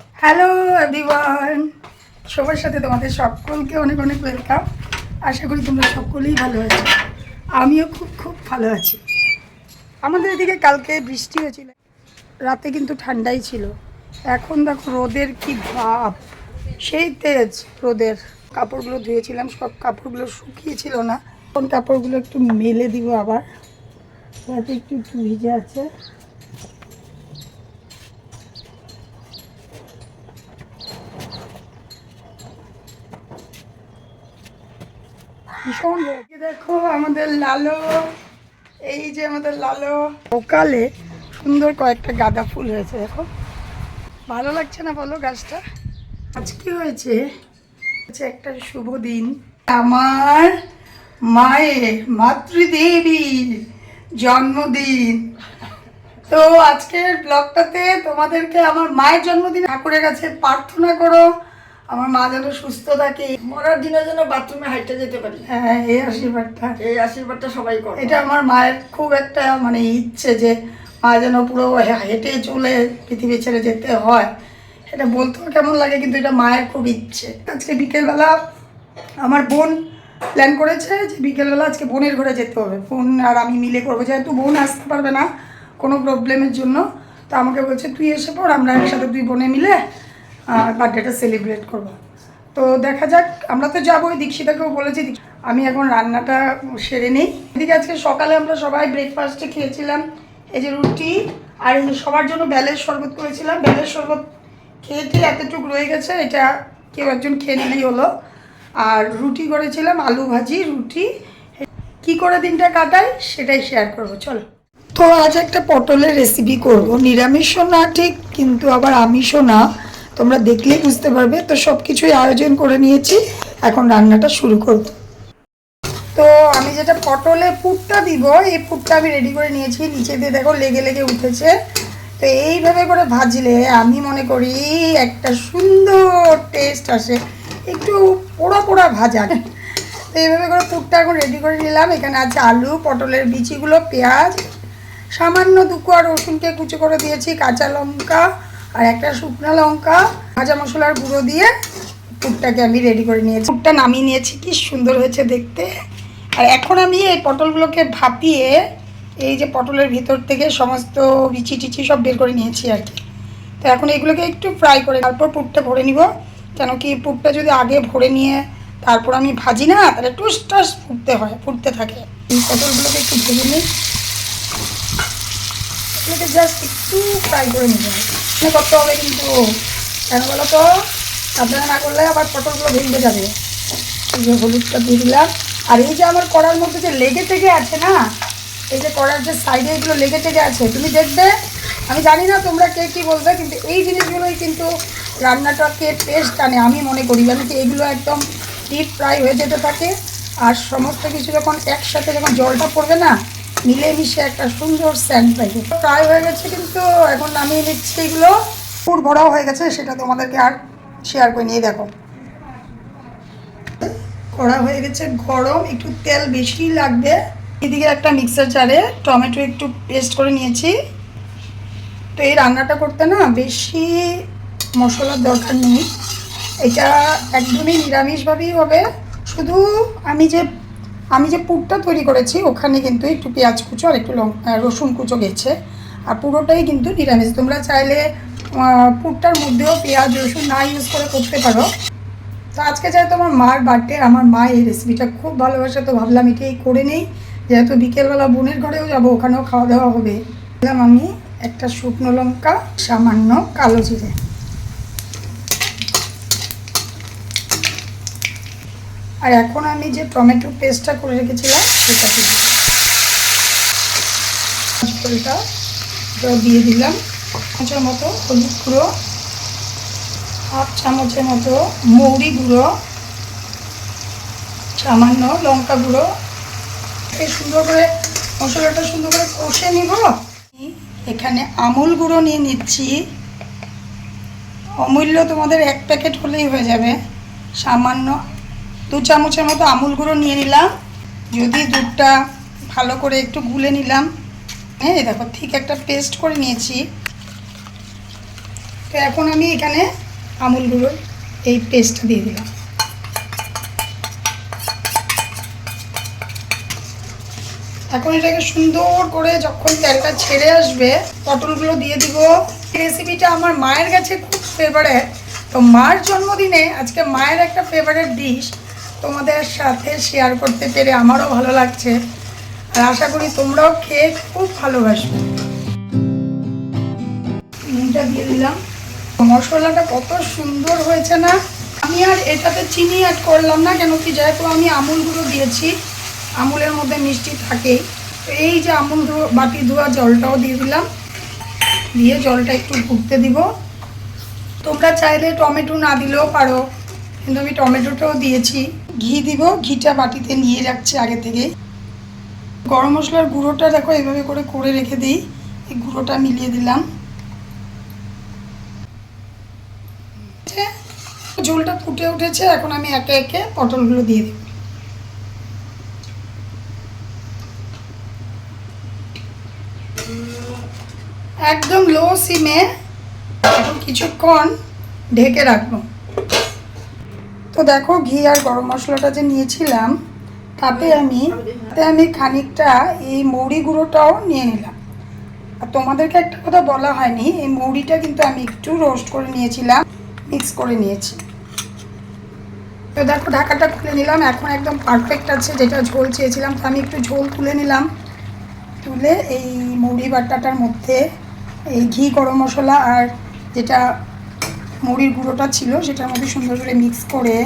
Hello everyone সবার সাথে তোমাদের সকলকে অনেক অনেক ওয়েলকাম আশা করি তোমরা সকলেই ভালো আছো। আমিও খুব খুব ভালো আছি। আমাদের এদিকে কালকে বৃষ্টি হয়েছিল। রাতে কিন্তু ঠান্ডাই ছিল। এখন দেখো রোদের কি ভাব। সেই তেজ রোদের। কাপড়গুলো ধুয়েছিলাম, সব কাপড়গুলো শুকিয়েছিল না। এখন কাপড়গুলো একটু মেলে দিব আবার। যাতে একটু একটু ভিজে আছে। ভীষণ। দেখো আমাদের লালো, এই যে আমাদের লালো। সকালে সুন্দর কয়েকটা গাঁদা ফুল হয়েছে, দেখো। ভালো লাগছে না বলো গাছটা? আজকে হয়েছে একটা শুভ দিন। আমার মায়ের মাতৃদেবীর জন্মদিন। তো আজকের ব্লগটাতে তোমাদেরকে আমার মায়ের জন্মদিন ঠাকুরের কাছে প্রার্থনা করো। আমার মা যেন সুস্থ থাকে মরার দিনে যেন বাথরুমে হাইটে যেতে পারি। হ্যাঁ এই আশীর্বাদটা। এই আশীর্বাদটা সবাই করে। এটা আমার মায়ের খুব একটা মানে ইচ্ছে যে মা যেন পুরো হেঁটে চলে পৃথিবী ছেড়ে যেতে হয়। এটা বলতেও কেমন লাগে কিন্তু এটা মায়ের খুব ইচ্ছে। আজকে বিকেলবেলা আমার বোন প্ল্যান করেছে যে বিকেলবেলা আজকে বোনের ঘরে যেতে হবে। বোন আর আমি মিলে করব। যেহেতু বোন আসতে পারবে না কোনো প্রবলেমের জন্য তো আমাকে বলছে তুই এসে পড় আমরা একসাথে দুই বোনে মিলে বার্থডেটা সেলিব্রেট করব। তো দেখা যাক, আমরা তো যাবোই, দীক্ষিতাকেও বলেছি। আমি এখন রান্নাটা সেরে নিই। এদিকে আজকে সকালে আমরা সবাই ব্রেকফাস্টে খেয়েছিলাম, এই যে রুটি, আর সবার জন্য বেলের শরবত করেছিলাম। বেলের শরবত খেয়ে খেয়ে এতটুকু রয়ে গেছে, এটা কেউ একজন খেয়ে নিলেই হলো। আর রুটি করেছিলাম, আলু ভাজি, রুটি। কি করে দিনটা কাটাই, সেটাই শেয়ার করব, চলো। তো আজ একটা পটলের রেসিপি করব। নিরামিষও না ঠিক, কিন্তু আবার আমিষও না। তোমরা দেখলেই বুঝতে পারবে। তো সব কিছুই আয়োজন করে নিয়েছি। এখন রান্নাটা শুরু করব। তো আমি যেটা পটলে পুরটা দিব, এই পুরটা আমি রেডি করে নিয়েছি। নিচে দিয়ে দেখো লেগে লেগে উঠেছে। তো এইভাবে করে ভাজলে আমি মনে করি একটা সুন্দর টেস্ট আসে। একটু পোড়া পোড়া ভাজা। তো এইভাবে করে পুরটা এখন রেডি করে নিলাম। এখানে আছে আলু, পটলের বিচিগুলো, পেঁয়াজ, সামান্য দুকোয়া রসুনকে কুচো করে দিয়েছি, কাঁচা লঙ্কা আর একটা শুকনো লঙ্কা, ভাজা মশলার গুঁড়ো দিয়ে পুরটাকে আমি রেডি করে নিয়েছি। পুরটা নামিয়ে নিয়েছি, কি সুন্দর হয়েছে দেখতে। আর এখন আমি এই পটলগুলোকে ভাপিয়ে, এই যে পটলের ভিতর থেকে সমস্ত বিচি টিচি সব বের করে নিয়েছি আর কি। তো এখন এগুলোকে একটু ফ্রাই করে তারপর পুরটা ভরে নিব। কেন কি পুরটা যদি আগে ভরে নিয়ে তারপর আমি ভাজি না, তাহলে টুস টাস ফুটতে হয়, ফুটতে থাকে। এই পটলগুলোকে একটু ভেজে নিই। এগুলোকে জাস্ট একটু ফ্রাই করে নিতে হবে। মানে করতে হবে কিন্তু। কেন বলো তো? আপনারা না করলে আবার পটলগুলো ভেঙে যাবে। এই যে হলুদটা দিয়ে দিলাম। আর এই যে আমার কড়ার মধ্যে যে লেগে থেকে আছে না, এই যে কড়ার যে সাইডে এগুলো লেগে থেকে আছে, তুমি দেখবে? আমি জানি না তোমরা কে কী বলবে, কিন্তু এই জিনিসগুলোই কিন্তু রান্নাটাকে টেস্ট আনে, আমি মনে করি। জানো কি এগুলো একদম ডিপ ফ্রাই হয়ে যেতে থাকে। আর সমস্ত কিছু যখন একসাথে যখন জলটা পড়বে না মিলেমিশে একটা সুন্দর স্যান্ড পাইবে ফ্রাই হয়ে গেছে কিন্তু এখন নামিয়ে নিচ্ছি এগুলো। পুর ভরাও হয়ে গেছে, সেটা তোমাদেরকে আর শেয়ার করে নিয়ে দেখো। কড়া হয়ে গেছে গরম, একটু তেল বেশি লাগবে। এদিকে একটা মিক্সার জারে টমেটো একটু পেস্ট করে নিয়েছি। তো এই রান্নাটা করতে না বেশি মশলার দরকার নেই। এটা একদমই নিরামিষভাবেই হবে। শুধু আমি যে আমি যে পুরটা তৈরি করেছি, ওখানে কিন্তু একটু পেঁয়াজ কুচো আর একটু রসুন কুচো গেছে। আর পুরোটাই কিন্তু নিরামিষ। তোমরা চাইলে পুরটার মধ্যেও পেঁয়াজ, রসুন না ইউজ করে করতে পারো। তো আজকে যেহেতু আমার মার বার্থডে আমার মা এই রেসিপিটা খুব ভালোবাসে, তো ভাবলাম এটাই করে নেই। যেহেতু বিকেলবেলা বোনের ঘরেও যাব, ওখানেও খাওয়া দাওয়া হবে। আমি একটা শুকনো লঙ্কা, সামান্য কালো জিরে। আর এখন আমি যে টমেটো পেস্টটা করে রেখেছিলাম সেটা দিলাম। দিয়ে দিলাম। চামচের মতো, হলুদ গুঁড়ো, হাফ চামচের মতো মৌরি গুঁড়ো, সামান্য লঙ্কা গুঁড়ো। এই সুন্দর করে মশলাটা সুন্দর করে কষে নিব। এখানে আমুল গুঁড়ো নিয়ে নিচ্ছি। অমূল্য তোমাদের এক প্যাকেট হলেই হয়ে যাবে। সামান্য দু চামচের মতো আমুল গুঁড়ো নিয়ে নিলাম। যদি দুধটা ভালো করে একটু গুলে নিলাম। হ্যাঁ দেখো, ঠিক একটা পেস্ট করে নিয়েছি। তো এখন আমি এখানে আমুল গুঁড়োর এই পেস্টটা দিয়ে দিলাম। এখন এটাকে সুন্দর করে যখন তেলটা ছেড়ে আসবে, পটলগুলো দিয়ে দিব। রেসিপিটা আমার মায়ের কাছে খুব ফেভারেট তো মার জন্মদিনে আজকে মায়ের একটা ফেভারেট ডিশ তোমাদের সাথে শেয়ার করতে পেরে আমারও ভালো লাগছে। আর আশা করি তোমরাও খেয়ে খুব ভালোবাসবে। নুনটা দিয়ে দিলাম। মশলাটা কত সুন্দর হয়েছে না? আমি আর এটাতে চিনি অ্যাড করলাম না, কেন কি যেহেতু আমি আমুল গুঁড়ো দিয়েছি, আমুলের মধ্যে মিষ্টি থাকেই। তো এই যে আমুল বাটি ধোয়া জলটাও দিয়ে দিলাম। দিয়ে জলটা একটু ঘুরতে দিব। তোমরা চাইলে টমেটো না দিলেও পারো, কিন্তু আমি টমেটোটাও দিয়েছি। ঘি দিব, ঘিটা বাটিতে নিয়ে রাখছি আগে থেকে। গরম মশলার গুঁড়োটা দেখো, এভাবে করে করে রেখে দিই। এই গুঁড়োটা মিলিয়ে দিলাম। ঝোলটা ফুটে উঠেছে, এখন আমি একে একে পটলগুলো দিয়ে দেব। একদম লো সিমে কিছুক্ষণ ঢেকে রাখব। তো দেখো, ঘি আর গরম মশলাটা যে নিয়েছিলাম, তাতে আমি তাতে আমি খানিকটা এই মৌরি গুঁড়োটাও নিয়ে নিলাম। আর তোমাদেরকে একটা কথা বলা হয়নি, এই মৌরিটা কিন্তু আমি একটু রোস্ট করে নিয়েছিলাম মিক্স করে নিয়েছি। তো দেখো, ঢাকাটা খুলে নিলাম, এখন একদম পারফেক্ট আছে, যেটা ঝোল চেয়েছিলাম, তো আমি একটু ঝোল তুলে নিলাম। তুলে এই মৌরি বাটাটার মধ্যে এই ঘি গরম মশলা আর যেটা মুড়ির গুঁড়োটা ছিল সেটার মধ্যে সুন্দর করে মিক্স করে।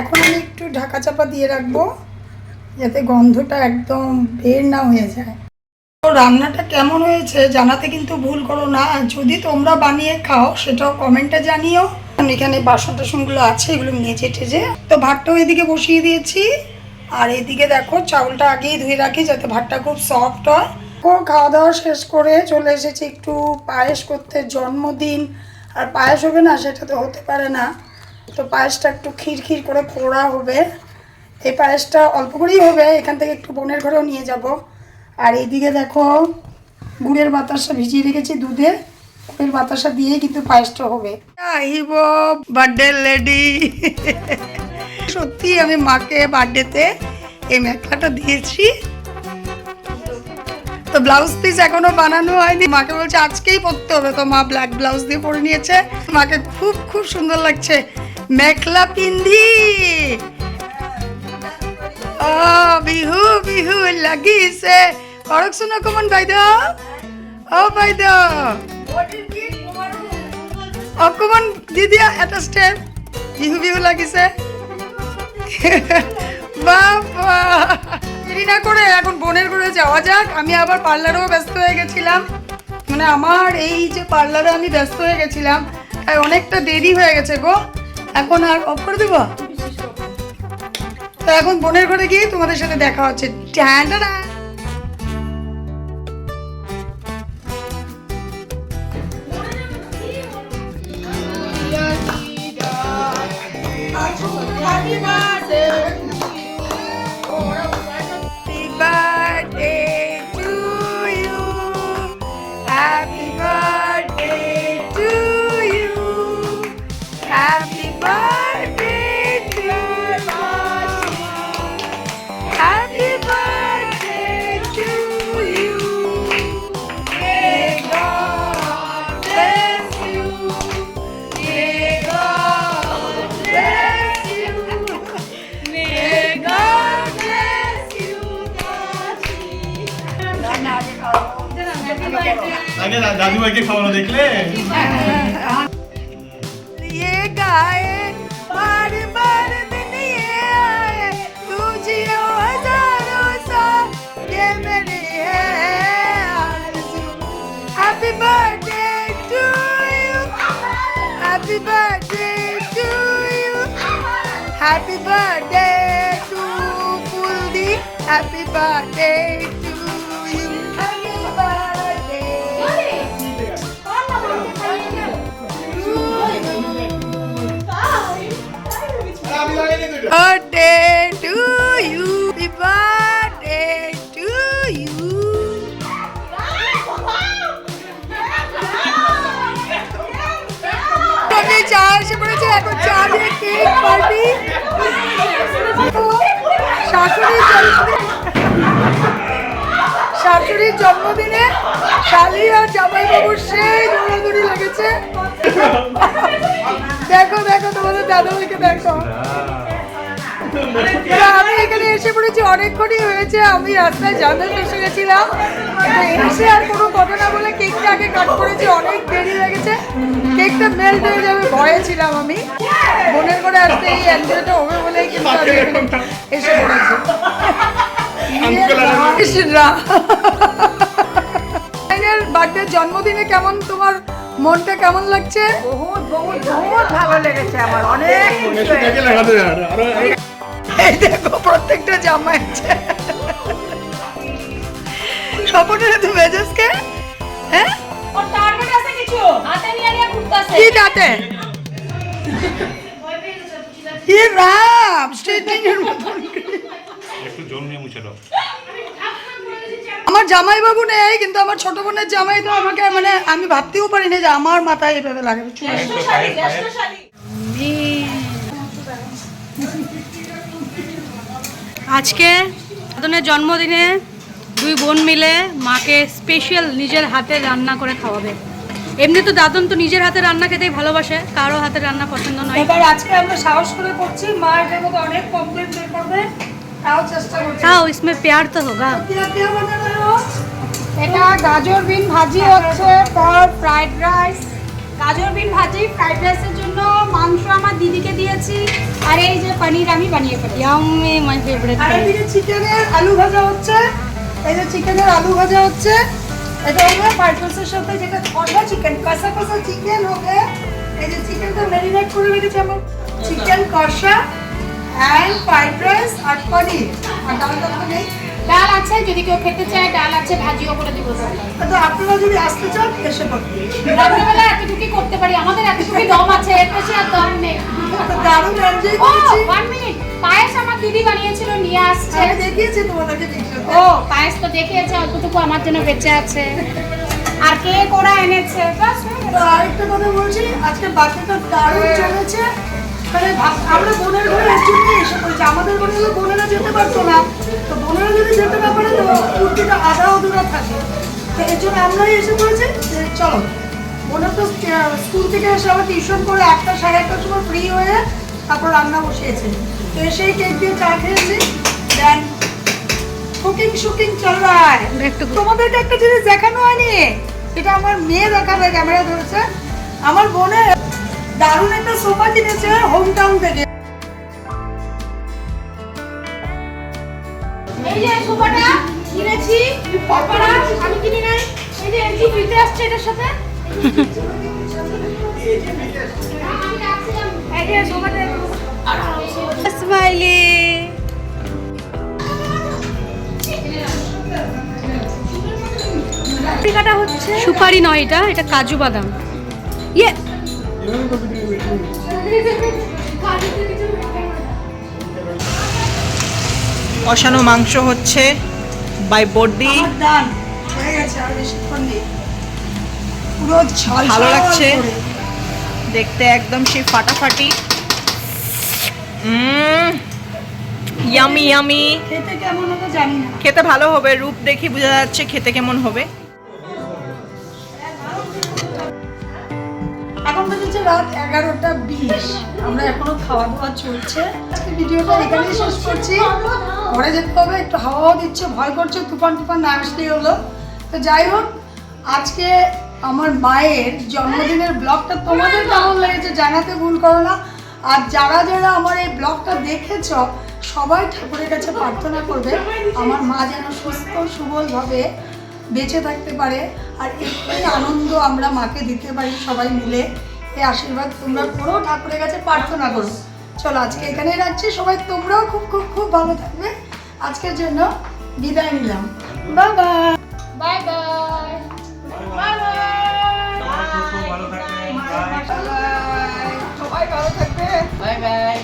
এখন আমি একটু ঢাকা চাপা দিয়ে রাখব, যাতে গন্ধটা একদম বের না হয়ে যায়। তো রান্নাটা কেমন হয়েছে জানাতে কিন্তু ভুল করো না। যদি তোমরা বানিয়ে খাও, সেটাও কমেন্টে জানিও। এখানে বাসন টাসনগুলো আছে, এগুলো মেজে টেজে। তো ভাতটাও এদিকে বসিয়ে দিয়েছি। আর এদিকে দেখো, চাউলটা আগেই ধুয়ে রাখি যাতে ভাতটা খুব সফট হয়। ও খাওয়া দাওয়া শেষ করে চলে এসেছি একটু পায়েস করতে, জন্মদিন। আর পায়েস হবে না, সেটা তো হতে পারে না। তো পায়েসটা একটু ক্ষীর করে ফোড়া হবে। এই পায়েসটা অল্প করেই হবে, এখান থেকে একটু বোনের ঘরেও নিয়ে যাব। আর এইদিকে দেখো, গুড়ের বাতাসা ভিজিয়ে রেখেছি দুধে। গুড়ের বাতাসা দিয়ে কিন্তু পায়েসটা হবে। আইব বার্থডে লেডি সত্যি আমি মাকে বার্থডেতে এই মেখলাটা দিয়েছি। তো ব্লাউজ পিস এখনও বানানো হয়নি। মাকে বলছে, আজকেই পরতে হবে। তো মা ব্ল্যাক ব্লাউজ দিয়ে পরে নিয়েছে। মাকে খুব খুব সুন্দর লাগছে। মেখলা পিন্ধি ও বিহু বিহু লাগিছে। কৰক চোন অকণমান বাইদেউ অ বাইদেউ অকণমান দি দিয়া এটা ষ্টেপ বিহু বিহু লাগিছে। বাবা। দেরি না করে এখন বোনের ঘরে যাওয়া যাক। আমি আবার পার্লারেও ব্যস্ত হয়ে গেছিলাম। মানে আমার এই যে পার্লারে আমি ব্যস্ত হয়ে গেছিলাম তাই অনেকটা দেরি হয়ে গেছে গো। এখন আর অফ করে দেবো? তো এখন বোনের ঘরে গিয়ে তোমাদের সাথে দেখা হচ্ছে। আগে দা- দাদুভাইকে খাওয়ানো দেখলে ये गाए बार बार दिन ये आए तू जियो हजारों साल ये मेरी है आरज़ू happy birthday to you happy birthday to you happy birthday to फुल्दी happy birthday cake party? শাশুড়ির জন্মদিন। শাশুড়ির জন্মদিনে শালি আর জামাই বাবুর সেই দৌড়াদৌড়ি লেগেছে। দেখো দেখো, তোমাদের দাদাভাইকে দেখো। আমি এখানে এসে পড়েছি অনেকক্ষণই হয়েছে আমি রাস্তায় জানতে এসে গেছিলাম। এসে আর কোনো কথা না বলে কেকটা আগে কাট করেছি অনেক দেরি হয়ে গেছে। কেকটা মেল্ট হয়ে যাবে ভয়ে ছিলাম আমি। বোনের করে আসতে এই এনজয়টা হবে বলেই কিন্তু আমি এখানে এসে পড়েছি। বার্থডে জন্মদিনে কেমন তোমার মনটা কেমন লাগছে? বহুত বহুত বহুত ভালো লেগেছে আমার অনেক এই দেখো প্রত্যেকটা জামা আছে। স্বপনের তুমি মেজাজকে হ্যাঁ? ওর টার্গেট আছে কিছু? হাতে নিয়ে নিয়ে ঘুরতাছে। কি দাঁতে? ই রাম স্ট্রেটিং এর মতন। একটু জল নিয়ে মুছে দাও। আমার জামাই বাবু নেই কিন্তু আমার ছোট বোনের জামাই তো আমাকে মানে আমি ভাবতেও পারি না যে আমার মাথায় এভাবে লাগাবে চুল আজকে দাদনের জন্মদিনে দুই বোন মিলে মাকে স্পেশাল নিজের হাতে রান্না করে খাওয়াবে এমনি তো দাদন তো নিজের হাতে রান্না খেতেই ভালোবাসে কারো হাতে রান্না পছন্দ নয় এবার আজকে আমরা সাহস করে করছি মা এটার মধ্যে অনেক কমপ্লেন বের করবে তাও চেষ্টা করছি তাও ইসমে প্যার তো হোগা क्या क्या बना रहे हो এটা গাজর বিন ভাজি হচ্ছে ফর ফ্রাইড রাইস গাজর বিন ভাজি ফ্রাইড রাইসের জন্য মাংস আমার দিদিকে দিয়েছি আর এই যে পনির আমি বানিয়ে ফেলি ইয়াম্মি মাই ফেভারিট আর এদিকে চিকেনের আলু ভাজা হচ্ছে এই যে চিকেনের আলু ভাজা হচ্ছে এটা হবে ফ্রাইড রাইসের সাথে যেটা কষা চিকেন কষা কষা চিকেন হবে। এই যে চিকেনটা ম্যারিনেট করে রেখেছি আমার চিকেন কষা অ্যান্ড ফ্রাইড রাইস আর পনির। আর ডালটা তো নেই। ডাল আছে যদি কেউ খেতে চায় ডাল আছে ভাজিও করে দিব। তো আপনারা যদি আসতে চান এসে পড়তে রাত্রেবেলা এতটুকুই করতে পারি আমাদের এতটুকুই দম আছে এর বেশি আর দম নেই। তো দারুণ এনজয় করেছি। ওয়ান মিনিট পায়েস আমার দিদি বানিয়েছিল নিয়ে আসছে। আমি দেখিয়েছি তোমাদেরকে ও পায়েস তো দেখিয়েছে অল্পটুকু আমার জন্য বেঁচে আছে। আর কে ওরা এনেছে? বাস হয়ে আরেকটা কথা বলছি আজকে বাচ্চাটা দারুণ চলেছে। মানে ভাব- আমরা বোনের ঘরে এর এসে পড়েছি। আমাদের ঘরে বোনেরা যেতে পারতো না। তো বোনেরা যদি যেতে না পারে তো কুর্তিটা আধা অধুরা থাকে। তো এর জন্য আমরাই এসে পড়েছি যে চলো বোনের তো স্কুল থেকে এসে আবার টিউশন করে আটটা সাড়ে আটটার সময় ফ্রি হয়ে তারপর রান্না বসিয়েছে। তো এসেই কেক দিয়ে চা খেয়েছি। দেন কুকিং শুকিং চল তোমাদেরকে একটা জিনিস দেখানো হয়নি। এটা আমার মেয়ে দেখাবে ক্যামেরা ধরেছে। আমার বোনের দারুণ একটা সোফা কিনেছে হোম টাউন থেকে। এই যে সোফাটা কিনেছি আমি কিনি নাই। এই যে এমজি আসছে এটার সাথে। এই যে সোফাটা স্মাইলি। কাটা হচ্ছে সুপারি নয় এটা এটা কাজু বাদাম। ইয়ে কষানো মাংস হচ্ছে বাই বডি ভালো লাগছে। দেখতে একদম সেই ফাটাফাটি। ইয়ামি ইয়ামি খেতে কেমন হবে জানি না। খেতে ভালো হবে রূপ দেখি বোঝা যাচ্ছে খেতে কেমন হবে। রাত এগারোটা বিশ। আমরা এখনও খাওয়া দাওয়া চলছে ভিডিওটা এখানেই শেষ করছি। ঘরে যেতে হবে, একটু হাওয়াও দিচ্ছে, ভয় করছে তুফান তুফান না আসলেই হলো। তো যাই হোক, আজকে আমার মায়ের জন্মদিনের ব্লগটা তোমাদের কেমন লেগেছে জানাতে ভুল করো না। আর যারা যারা আমার এই ব্লগটা দেখেছ, সবাই ঠাকুরের কাছে প্রার্থনা করবে, আমার মা যেন সুস্থ, সুবলভাবে বেঁচে থাকতে পারে। আর একটুই আনন্দ আমরা মাকে দিতে পারি সবাই মিলে। এই আশীর্বাদ তোমরা করো ঠাকুরের কাছে প্রার্থনা করো। চলো আজকে এখানেই রাখছি। সবাই তোমরাও খুব খুব খুব ভালো থাকবে। আজকের জন্য বিদায় নিলাম। Bye bye bye bye bye bye সবাই ভালো থাকবে। Bye bye